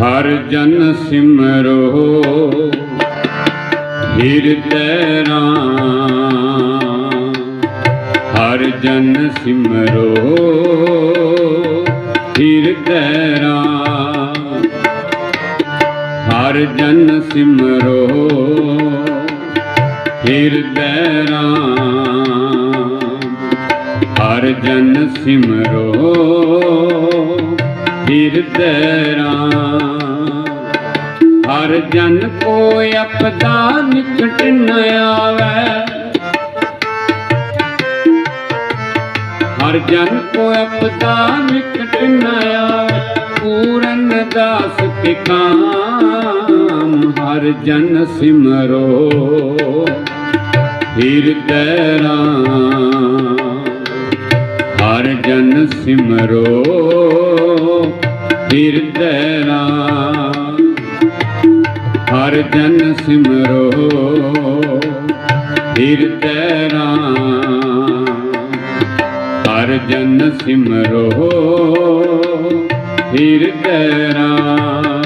ਹਰ ਜਨ ਸਿਮਰੋ, ਹਿਰਦੈ ਰਾਮ। ਹਰ ਜਨ ਸਿਮਰੋ, ਹਿਰਦੈ ਰਾਮ। ਹਰ ਜਨ ਸਿਮਰੋ, ਹਿਰਦੈ ਰਾਮ। ਹਰ ਜਨ ਸਿਮਰੋ ਹਿਰਦੈ ਰਾਮ ਹਰ ਜਨ ਕੋ ਅਪਦਾ ਨਿਕਟ ਨ ਆਵੈ। ਹਰ ਜਨ ਕੋ ਅਪਦਾ ਨਿਕਟ ਨ ਆਵੈ। ਪੂਰਨ ਦਾਸ ਕੇ ਕਾਮ ਹਰ ਜਨ ਸਿਮਰੋ। ਹਿਰਦੈ ਰਾਮ ਹਰ ਜਨ ਸਿਮਰੋ ਹਿਰਦੈ ਰਾਮ ਹਰ ਜਨ ਸਿਮਰੋ ਹਿਰਦੈ ਰਾਮ ਹਰ ਜਨ ਸਿਮਰੋ ਹਿਰਦੈ ਰਾਮ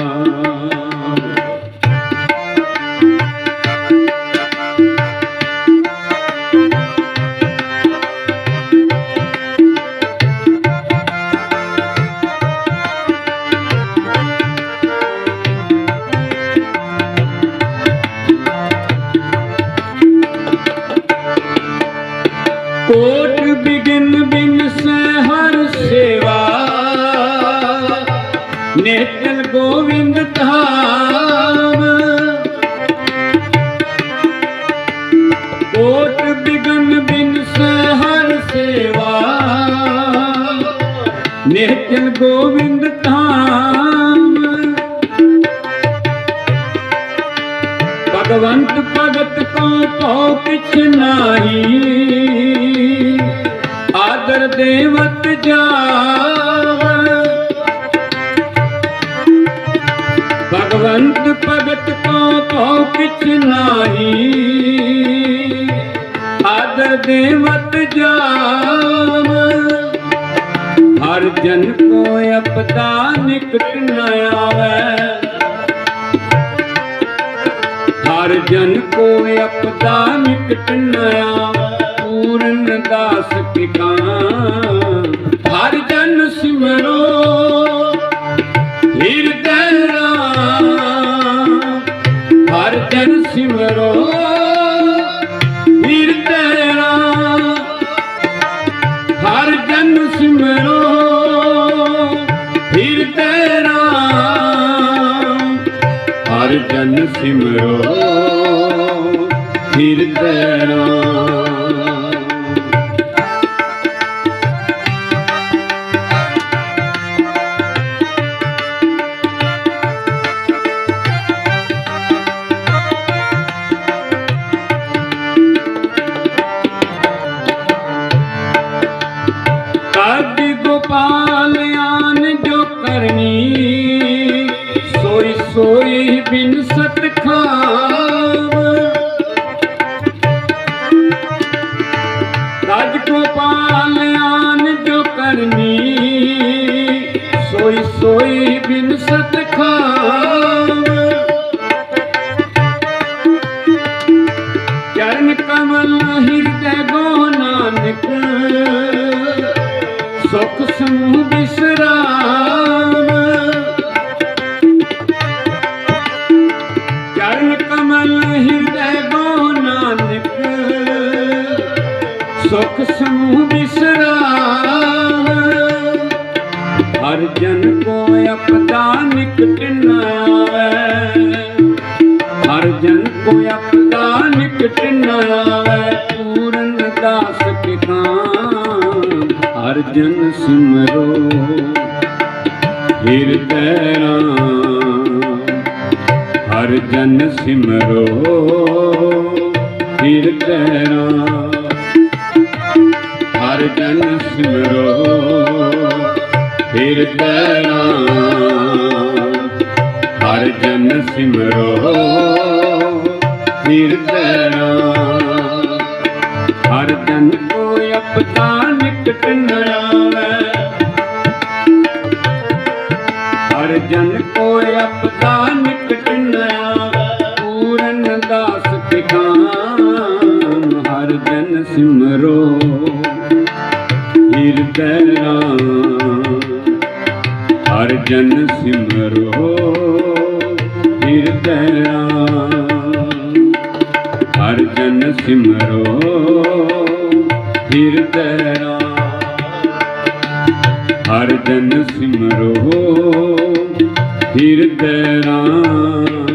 ਕੋਟ ਬਿਗਨ ਬਿਨ ਸੈ ਹਰ ਸੇਵਾ। ਨੇਤਲ ਗੋਵਿੰਦ ਧਾਮ। ਕੋਟ ਬਿਗਨ ਬਿਨ ਸੈ ਹਰ ਸੇਵਾ। ਨੇਤਲ ਗੋਵਿੰਦ ਧਾਮ। ਭਗਵੰਤ ਭਗਤ ਕੋ ਕੋ ਕਿਛ ਨਾਹੀ। ਦੇਵਤ ਜਾਵ ਭਗਵੰਤ ਭਗਤ ਕੋ ਕੋ ਕਿਛ ਨਾਹੀ। ਆਦਰ ਦੇਵਤ ਜਾਵ ਹਰ ਜਨ ਕੋ ਅਪਦਾ ਨਿਕਟ ਨ ਆਵੈ। ਹਰ ਜਨ ਕੋ ਅਪਦਾ ਨਿਕਟ ਨ ਆਵੈ। ਦਾਸ ਕੇ ਹਰ ਜਨ ਸਿਮਰੋ ਹਿਰਦੈ ਰਾਮ ਹਰ ਜਨ ਸਿਮਰੋ ਹਿਰਦੈ ਰਾਮ ਹਰ ਜਨ ਸਿਮਰੋ ਹਿਰਦੈ ਰਾਮ ਹਰ ਜਨ ਸਿਮਰੋ ਹਿਰਦੈ ਰਾਮ ਸੋਈ ਸੋਈ ਬਿਨ ਸਤ ਖਾਵ। ਰਾਜ ਗੋਪਾਲ ਆਨ ਜੋ ਕਰਨੀ, ਸੋਈ ਸੋਈ ਬਿਨ ਸਤ ਖਾਵ। ਚਰਨ ਕਮਲ ਹਿਰਦੈ ਗੋ ਨਾਨਕ, ਸੁਖ ਚਰਨ ਕਮਲ ਹਿਰਦੈ ਗੋ ਨਾਨਕ। ਸੁਖ ਸਮੂਹ ਬਿਸਰਾਮ। ਹਰ ਜਨ ਕੋ ਅਪਦਾ ਨਿਕਟ ਨ ਆਵੈ ਹਰ ਜਨ ਕੋ ਅਪਦਾ ਨਿਕਟ ਨ ਆਵੈ ਪੂਰਨ ਦਾਸ ਕੇ ਕਾਮ ਹਰ ਜਨ ਸਿਮਰੋ, ਹਿਰਦੈ ਰਾਮ। ਹਰ ਜਨ ਸਿਮਰੋ ਹਿਰਦੈ ਰਾਮ ਹਰ ਜਨ ਸਿਮਰੋ ਹਿਰਦੈ ਰਾਮ ਹਰ ਜਨ ਸਿਮਰੋ ਹਿਰਦੈ ਰਾਮ ਹਰ ਜਨ ਕੋ ਅਪਦਾ ਨਿਕਟ ਨ ਆਵੈ। ਹਰ ਜਨ ਕੋ ਅਪਦਾ ਸਿਮਰੋ ਹਿਰਦੈ ਰਾਮ ਹਰ ਜਨ ਸਿਮਰੋ ਹਿਰਦੈ ਰਾਮ ਹਰ ਜਨ ਸਿਮਰੋ ਹਿਰਦੈ ਰਾਮ ਹਰ ਜਨ ਸਿਮਰੋ ਹਿਰਦੈ ਰਾਮ